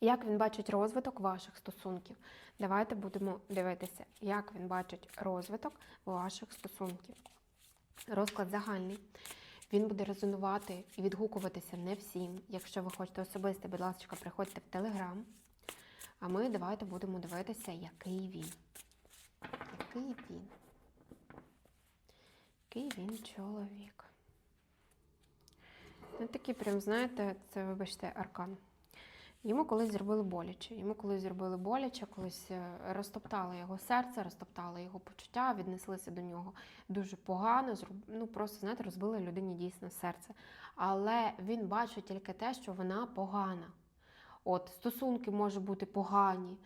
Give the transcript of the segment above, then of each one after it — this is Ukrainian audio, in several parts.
Як він бачить розвиток ваших стосунків? Давайте будемо дивитися, як він бачить розвиток ваших стосунків. Розклад загальний. Він буде резонувати і відгукуватися не всім. Якщо ви хочете особисто, будь ласка, приходьте в Телеграм. А ми давайте будемо дивитися, який він. Який він. Який він чоловік. Ну, такий прям, знаєте, це, вибачте, аркан. Йому колись зробили боляче. Йому колись зробили боляче, колись е, розтоптали його серце, розтоптали його почуття, віднеслися до нього дуже погано. Ну просто знаєте, розбили людині дійсно серце. Але він бачить тільки те, що вона погана. От стосунки можуть бути погані.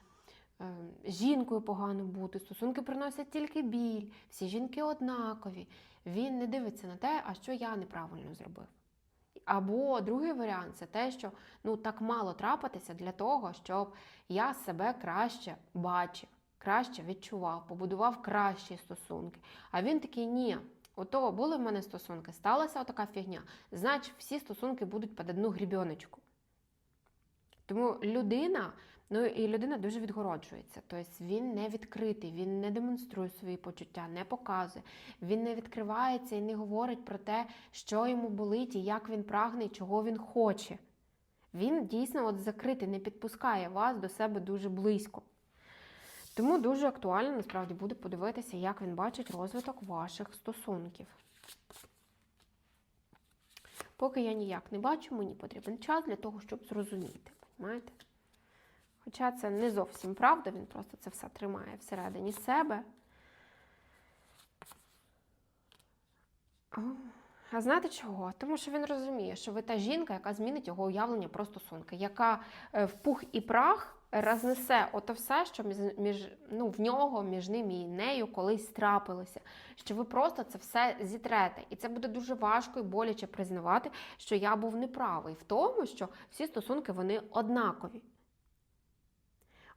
е, Жінкою погано бути, стосунки приносять тільки біль, всі жінки однакові. Він не дивиться на те, а що я неправильно зробив. Або другий варіант це те, що ну так мало трапитися для того, щоб я себе краще бачив, краще відчував, побудував кращі стосунки. А він такий, ні, ото були в мене стосунки, сталася отака фігня, значить всі стосунки будуть під одну грібіночку. Тому людина, ну і людина дуже відгороджується. Тобто він не відкритий, він не демонструє свої почуття, не показує, він не відкривається і не говорить про те, що йому болить, і як він прагне, і чого він хоче. Він дійсно от закритий, не підпускає вас до себе дуже близько. Тому дуже актуально насправді буде подивитися, як він бачить розвиток ваших стосунків. Поки я ніяк не бачу, мені потрібен час для того, щоб зрозуміти. Понимаєте? Хоча це не зовсім правда, він просто це все тримає всередині себе. А знаєте чого? Тому що він розуміє, що ви та жінка, яка змінить його уявлення про стосунки, яка е, в пух і прах рознесе ото все, що між, ну, в нього, між ним і нею колись трапилося. Що ви просто це все зітрете. І це буде дуже важко і боляче признавати, що я був неправий в тому, що всі стосунки вони однакові.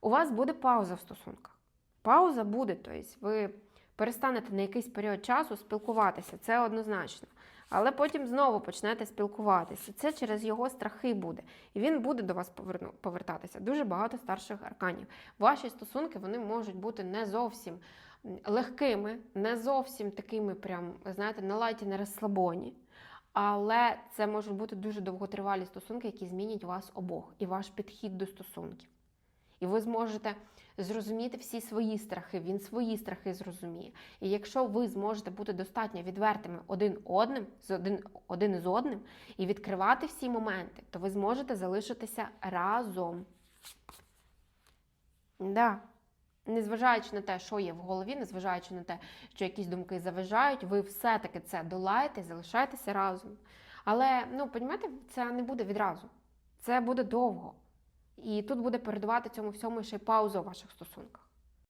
У вас буде пауза в стосунках. Пауза буде, тобто ви перестанете на якийсь період часу спілкуватися, це однозначно. Але потім знову почнете спілкуватися. Це через його страхи буде. І він буде до вас поверну- повертатися. Дуже багато старших арканів. Ваші стосунки вони можуть бути не зовсім легкими, не зовсім такими, прям, знаєте, на лайті, на розслабоні. Але це можуть бути дуже довготривалі стосунки, які змінять вас обох і ваш підхід до стосунків. І ви зможете зрозуміти всі свої страхи, він свої страхи зрозуміє. І якщо ви зможете бути достатньо відвертими один одним з один, один з одним і відкривати всі моменти, то ви зможете залишитися разом. Да. Незважаючи на те, що є в голові, незважаючи на те, що якісь думки заважають, ви все-таки це долаєте і залишаєтеся разом. Але, ну, розумієте, це не буде відразу. Це буде довго. І тут буде передувати цьому всьому ще й пауза у ваших стосунках.